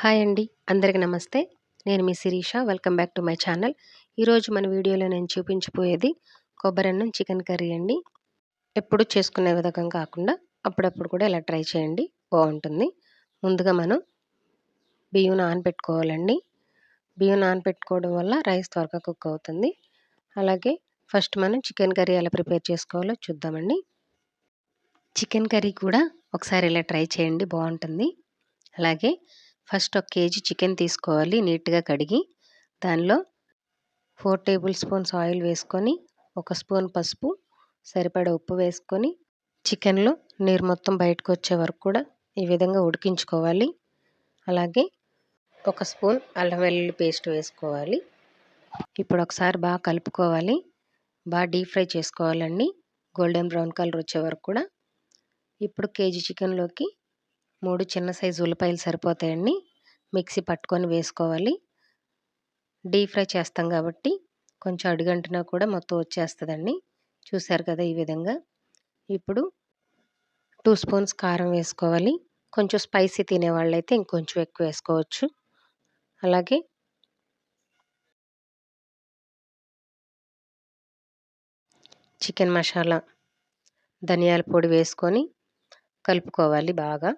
Hi అండి అందరికి నమస్తే. నేను మీ Sirisha welcome back to my channel. ఈరోజు మన వీడియోలో నేను చూపించిపోయేది కొబ్బరన్నం చికెన్ కర్రీ అండి. ఎప్పుడు చేసుకునే విధంగా కాకుండా అప్పుడప్పుడు కూడా ఇలా ట్రై చేయండి బాగుంటుంది. ముందుగా మనం బియ్యం నానబెట్టుకోవాలండి. బియ్యం నానబెట్టుకోవడం వల్ల రైస్ త్వరగా కుక్ అవుతుంది. అలాగే ఫస్ట్ మనం చికెన్ కర్రీ ఎలా ప్రిపేర్ చేసుకోవాలో చూద్దామండి. చికెన్ కర్రీ కూడా ఒకసారి ఇలా ట్రై చేయండి బాగుంటుంది. అలాగే ఫస్ట్ ఒక కేజీ చికెన్ తీసుకోవాలి నీట్గా కడిగి. దానిలో ఫోర్ టేబుల్ స్పూన్స్ ఆయిల్ వేసుకొని ఒక స్పూన్ పసుపు సరిపడ ఉప్పు వేసుకొని చికెన్లో నీరు మొత్తం బయటకు వచ్చే వరకు కూడా ఈ విధంగా ఉడికించుకోవాలి. అలాగే ఒక స్పూన్ అల్లం వెల్లుల్లి పేస్ట్ వేసుకోవాలి. ఇప్పుడు ఒకసారి బాగా కలుపుకోవాలి. బాగా డీప్ ఫ్రై చేసుకోవాలండి. గోల్డెన్ బ్రౌన్ కలర్ వచ్చే వరకు కూడా. ఇప్పుడు కేజీ చికెన్లోకి మూడు చిన్న సైజు ఉల్లిపాయలు సరిపోతాయండి. మిక్సీ పట్టుకొని వేసుకోవాలి. డీప్ ఫ్రై చేస్తాం కాబట్టి కొంచెం అడుగంటినా కూడా మొత్తం వచ్చేస్తుందండి. చూసారు కదా ఈ విధంగా. ఇప్పుడు టూ స్పూన్స్ కారం వేసుకోవాలి. కొంచెం స్పైసీ తినేవాళ్ళైతే ఇంకొంచెం ఎక్కువ వేసుకోవచ్చు. అలాగే చికెన్ మసాలా ధనియాల పొడి వేసుకొని కలుపుకోవాలి బాగా.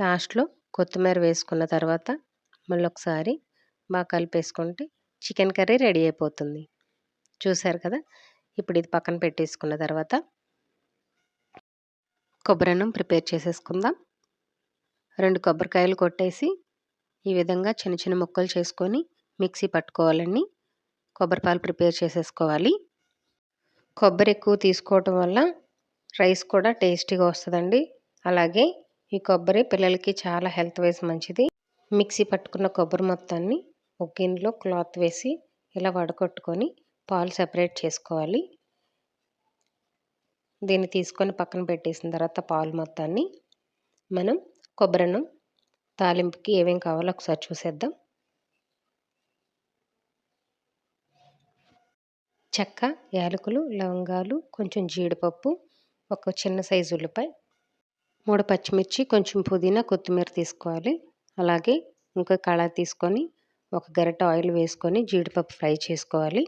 లాస్ట్లో కొత్తిమీర వేసుకున్న తర్వాత మళ్ళీ ఒకసారి బాగా కలిపేసుకుంటే చికెన్ కర్రీ రెడీ అయిపోతుంది. చూసారు కదా? ఇప్పుడు ఇది పక్కన పెట్టేసుకున్న తర్వాత కొబ్బరన్నం ప్రిపేర్ చేసేసుకుందాం. రెండు కొబ్బరికాయలు కొట్టేసి ఈ విధంగా చిన్న చిన్న ముక్కలు చేసుకొని మిక్సీ పట్టుకోవాలండి. కొబ్బరిపాలు ప్రిపేర్ చేసేసుకోవాలి. కొబ్బరి ఎక్కువ తీసుకోవటం వల్ల రైస్ కూడా టేస్టీగా వస్తుందండి. అలాగే ఈ కొబ్బరి పిల్లలకి చాలా హెల్త్ వైజ్ మంచిది. మిక్సీ పట్టుకున్న కొబ్బరి మొత్తాన్ని ఒక గిన్నెలో క్లాత్ వేసి ఇలా వడగొట్టుకొని పాలు సెపరేట్ చేసుకోవాలి. దీన్ని తీసుకొని పక్కన పెట్టేసిన తర్వాత పాలు మొత్తాన్ని మనం కొబ్బరిను తాలింపుకి ఏమేమి కావాలో ఒకసారి చూసేద్దాం. చెక్క యాలకులు లవంగాలు కొంచెం జీడిపప్పు ఒక చిన్న సైజు ఉల్లిపాయ మూడు పచ్చిమిర్చి కొంచెం పుదీనా కొత్తిమీర తీసుకోవాలి. అలాగే ఇంకా కళాయి తీసుకొని ఒక గరిట ఆయిల్ వేసుకొని జీడిపప్పు ఫ్రై చేసుకోవాలి.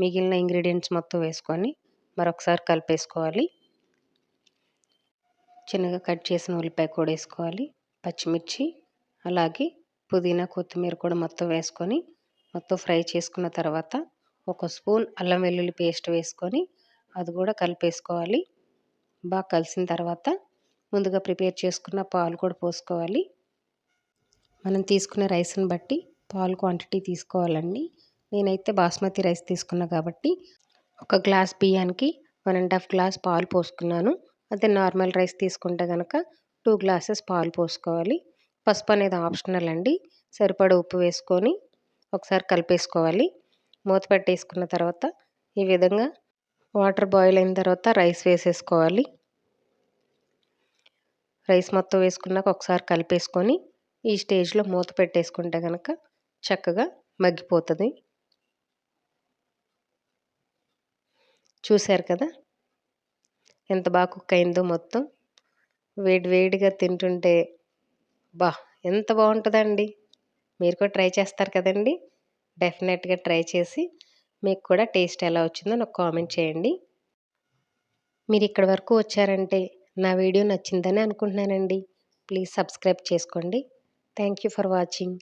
మిగిలిన ఇంగ్రీడియంట్స్ మొత్తం వేసుకొని మరొకసారి కలిపేసుకోవాలి. చిన్నగా కట్ చేసిన ఉల్లిపాయ కూడా వేసుకోవాలి. పచ్చిమిర్చి అలాగే పుదీనా కొత్తిమీర కూడా మొత్తం వేసుకొని మొత్తం ఫ్రై చేసుకున్న తర్వాత ఒక స్పూన్ అల్లం వెల్లుల్లి పేస్ట్ వేసుకొని అది కూడా కలిపేసుకోవాలి. బాగా కలిసిన తర్వాత ముందుగా ప్రిపేర్ చేసుకున్న పాలు కూడా పోసుకోవాలి. మనం తీసుకునే రైస్ని బట్టి పాలు క్వాంటిటీ తీసుకోవాలండి. నేనైతే బాస్మతి రైస్ తీసుకున్నా కాబట్టి ఒక గ్లాస్ బియ్యానికి వన్ అండ్ హాఫ్ గ్లాస్ పాలు పోసుకున్నాను. అదే నార్మల్ రైస్ తీసుకుంటే కనుక టూ గ్లాసెస్ పాలు పోసుకోవాలి. పసుపు అనేది ఆప్షనల్ అండి. సరిపడ ఉప్పు వేసుకొని ఒకసారి కలిపేసుకోవాలి. మూత పెట్టేసుకున్న తర్వాత ఈ విధంగా వాటర్ బాయిల్ అయిన తర్వాత రైస్ వేసేసుకోవాలి. రైస్ మొత్తం వేసుకున్నాక ఒకసారి కలిపేసుకొని ఈ స్టేజ్లో మూత పెట్టేసుకుంటే కనుక చక్కగా మగ్గిపోతుంది. చూశారు కదా? ఎంత బాగా కుక్ అయిందో మొత్తం. వేడి వేడిగా తింటుంటే బా ఎంత బాగుంటుందండి. మీరు కూడా ట్రై చేస్తారు కదండి. డెఫినెట్గా ట్రై చేసి మీకు కూడా టేస్ట్ ఎలా వచ్చిందో నాకు కామెంట్ చేయండి. మీరు ఇక్కడి వరకు వచ్చారంటే నా వీడియో నచ్చిందని అనుకుంటున్నానండి. ప్లీజ్ సబ్స్క్రైబ్ చేసుకోండి. Thank you for watching.